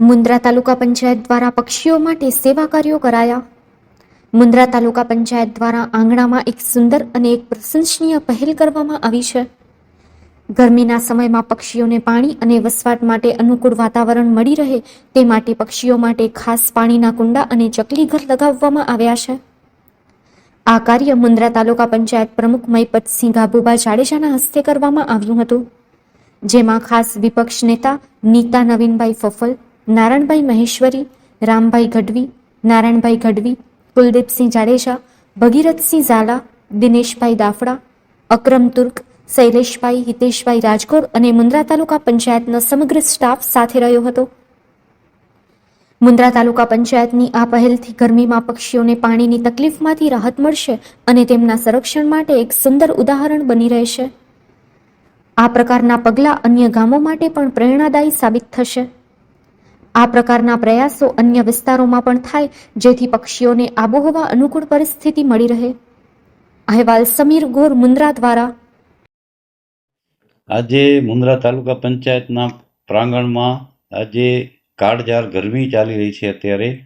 મુન્દ્રા તાલુકા પંચાયત દ્વારા પક્ષીઓ માટે સેવા કાર્યો કરાયા. મુન્દ્રા તાલુકા પંચાયત દ્વારા આંગણામાં એક સુંદર અને એક પ્રશંસનીય પહેલ કરવામાં આવી છે. ગરમીના સમયમાં પક્ષીઓને પાણી અને વસવાટ માટે અનુકૂળ વાતાવરણ મળી રહે તે માટે પક્ષીઓ માટે ખાસ પાણીના કુંડા અને ચકલી ઘર લગાવવામાં આવ્યા છે. આ કાર્ય મુન્દ્રા તાલુકા પંચાયત પ્રમુખ મયપતસિંહ ગાભુબા જાડેજાના હસ્તે કરવામાં આવ્યું હતું. જેમાં ખાસ વિપક્ષ નેતા નીતા નવીનભાઈ ફફલ નારાયણભાઈ મહેશ્વરી, રામભાઈ ગઢવી, નારાયણભાઈ ગઢવી, કુલદીપસિંહ જાડેજા, ભગીરથસિંહ ઝાલા, દિનેશભાઈ દાફડા, અક્રમ તુર્ક, શૈલેષભાઈ, હિતેશભાઈ રાજકોટ અને મુન્દ્રા તાલુકા પંચાયતનો સમગ્ર સ્ટાફ સાથે રહ્યો હતો. મુન્દ્રા તાલુકા પંચાયતની આ પહેલથી ગરમીમાં પક્ષીઓને પાણીની તકલીફમાંથી રાહત મળશે અને તેમના સંરક્ષણ માટે એક સુંદર ઉદાહરણ બની રહેશે. આ પ્રકારના પગલાં અન્ય ગામો માટે પણ પ્રેરણાદાયી સાબિત થશે. આ પ્રકારના પ્રયાસો અન્ય વિસ્તારોમાં પણ થાય, જેથી પક્ષીઓને આબોહવા અનુકૂળ પરિસ્થિતિ મળી રહે. અહેવાલ સમીર ગોર મુન્દ્રા દ્વારા. આજે મુન્દ્રા તાલુકા પંચાયતના પ્રાંગણમાં આજે કાળઝાળ ગરમી ચાલી રહી છે અત્યારે.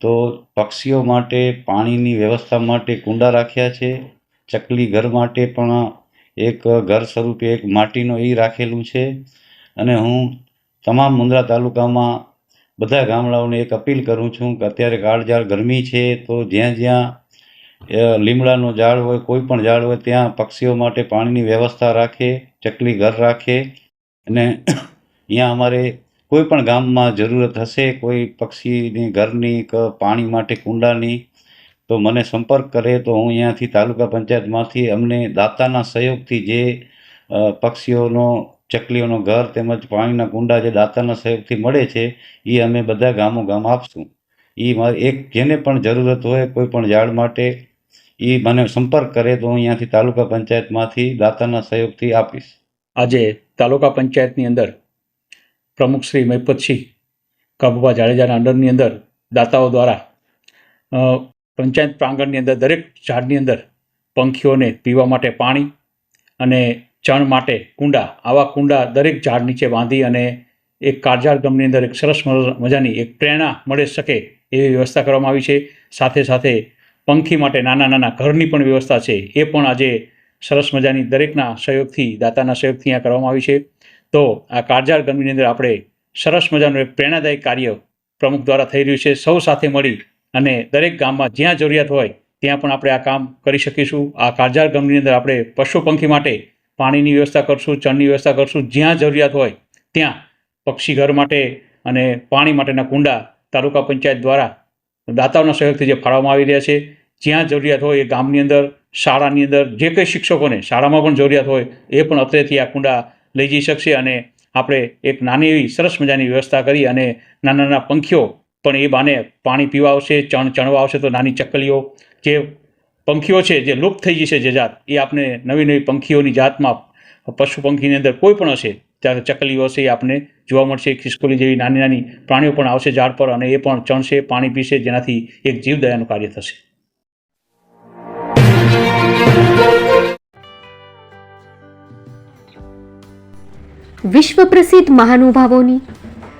તો પક્ષીઓ માટે પાણીની વ્યવસ્થા માટે કુંડા રાખ્યા છે. ચકલી ઘર માટે પણ એક ઘર સ્વરૂપે એક માટીનું એ રાખેલું છે. અને હું તમામ મુન્દ્રા તાલુકામાં બધા ગામડાઓને એક અપીલ કરું છું કે અત્યારે કાળઝાળ ગરમી છે તો જ્યાં જ્યાં લીમડાનો ઝાડ હોય, કોઈ પણ ઝાડ હોય, ત્યાં પક્ષીઓ માટે પાણીની વ્યવસ્થા રાખે, ચકલી ઘર રાખે અને અહીંયા અમારે કોઈ પણ ગામમાં જરૂરત હશે, કોઈ પક્ષીની ઘરની કે, પાણી માટે કુંડાની, તો મને સંપર્ક કરે તો હું અહીંયાથી તાલુકા પંચાયતમાંથી અમને દાતાના સહયોગથી જે પક્ષીઓનો ચકલીઓનો ઘર તેમજ પાણીના કુંડા જે દાતાના સહયોગથી મળે છે, એ અમે બધા ગામો ગામ આપશું એ એક જેને પણ જરૂરત હોય, કોઈ પણ ઝાડ માટે એ મને સંપર્ક કરે તો હું અહીંયાથી તાલુકા પંચાયતમાંથી દાતાના સહયોગથી આપીશ. આજે તાલુકા પંચાયતની અંદર પ્રમુખ શ્રી મહિપતસિંહ કાબુભા જાડેજાના અંડરની અંદર દાતાઓ દ્વારા પંચાયત પ્રાંગણની અંદર દરેક ઝાડની અંદર પંખીઓને પીવા માટે પાણી અને ચણ માટે કુંડા, આવા કુંડા દરેક ઝાડ નીચે બાંધી અને એક કાળઝાળ ગમની અંદર એક સરસ મજાની એક પ્રેરણા મળી શકે એવી વ્યવસ્થા કરવામાં આવી છે. સાથે સાથે પંખી માટે નાના નાના ઘરની પણ વ્યવસ્થા છે. એ પણ આજે સરસ મજાની દરેકના સહયોગથી, દાતાના સહયોગથી અહીંયા કરવામાં આવી છે. તો આ કાળઝાળ ગરમીની અંદર આપણે સરસ મજાનું એક પ્રેરણાદાયક કાર્ય પ્રમુખ દ્વારા થઈ રહ્યું છે. સૌ સાથે મળી અને દરેક ગામમાં જ્યાં જરૂરિયાત હોય, ત્યાં પણ આપણે આ કામ કરી શકીશું. આ કાળઝાળ ગરમીની અંદર આપણે પશુ પંખી માટે પાણીની વ્યવસ્થા કરશું, ચણની વ્યવસ્થા કરશું, જ્યાં જરૂરિયાત હોય ત્યાં પક્ષી ઘર માટે અને પાણી માટેના કુંડા તાલુકા પંચાયત દ્વારા દાતાઓના સહયોગથી જે ફાળવવામાં આવી રહ્યા છે, જ્યાં જરૂરિયાત હોય એ ગામની અંદર, શાળાની અંદર, જે કંઈ શિક્ષકોને શાળામાં પણ જરૂરિયાત હોય એ પણ અત્રેથી આ કુંડા લઈ જઈ શકશે અને આપણે એક નાની એવી સરસ મજાની વ્યવસ્થા કરી અને નાના નાના પંખીઓ પણ એ બાને પાણી પીવા આવશે, ચણ ચણવા આવશે તો નાની ચકલીઓ જે પંખીઓ છે જે લુપ્ત થઈ જશે જે જાત, એ આપણે નવી નવી પંખીઓની જાતમાં પશુ પંખીની અંદર કોઈ પણ હશે ત્યારે ચકલીઓ હશે, એ આપણે જોવા મળશે ખિસકોલી જેવી નાની નાની પ્રાણીઓ પણ આવશે ઝાડ પર અને એ પણ ચણશે, પાણી પીશે, જેનાથી એક જીવદયાનું કાર્ય થશે. વિશ્વ પ્રસિદ્ધ મહાનુભાવોની